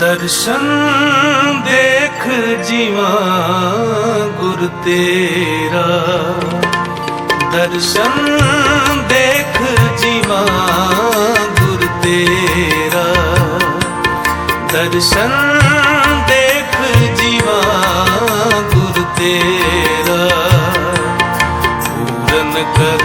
ਦਰਸ਼ਨ ਦੇਖ ਜੀਵਾ ਗੁਰ ਤੇਰਾ। ਦਰਸ਼ਨ ਦੇਖ ਜੀਵਾ ਗੁਰ ਤੇਰਾ। ਦਰਸ਼ਨ ਦੇਖ ਜੀਵਾ ਗੁਰ ਤੇਰਾ। ਪੂਰਨ ਕਰ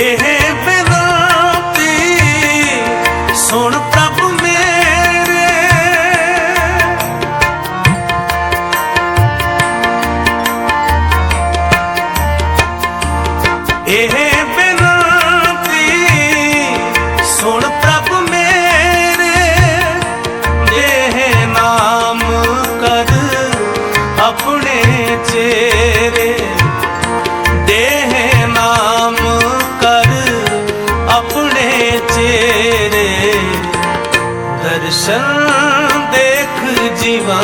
ਇਹ ਬੇਨਤੀ ਸੁਣ ਪ੍ਰਭ ਮੇਰੇ। ਇਹ ਬੇਨਤੀ ਸੁਣ ਪ੍ਰਭ ਮੇਰੇ। ਇਹ ਨਾਮ ਕਰ ਆਪਣੇ ਚੇਰੇ चल देख जीवा